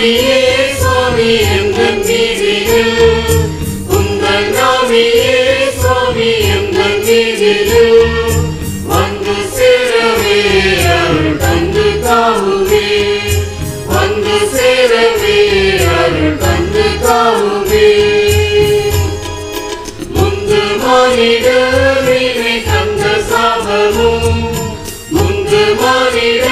நாவியே சுவாமி எங்கள் நீதியில் உங்கள் நாவியே சுவாமி எங்கள் நீதியில் வந்து சேரவே அருள் தந்து தாவுமே வந்து சேரவே அருள் தந்து தாவுமே முந்து மாறிட தந்த சாபமும். முந்து மாறிட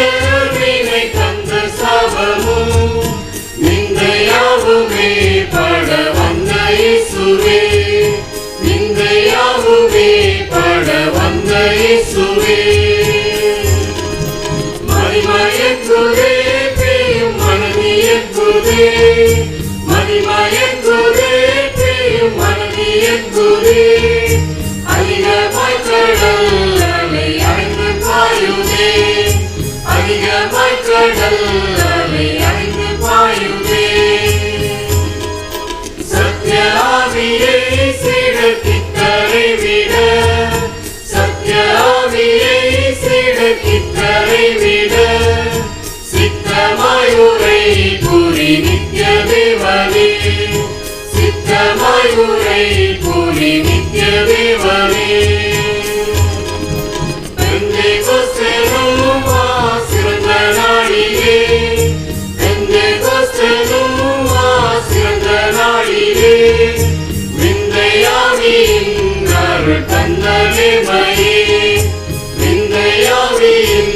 வாழ வந்த இயேசுவே. மணிமயக்குதே பேயும் மனதியக்குதே மணிமயக்குதே பேயும் மனதியக்குதே அதிகமாய் கடல் அலை அடைந்து பாயுதே அதிகமாய் கடல் பெண்ணே கொஸ்தனும் சிறந்த நாளிலே. பெண்ணே கொஸ்தனும் சிறந்த நாளிலே. விந்தையாவின் அருள் தந்தனே மயே விந்தையாவின்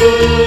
மயே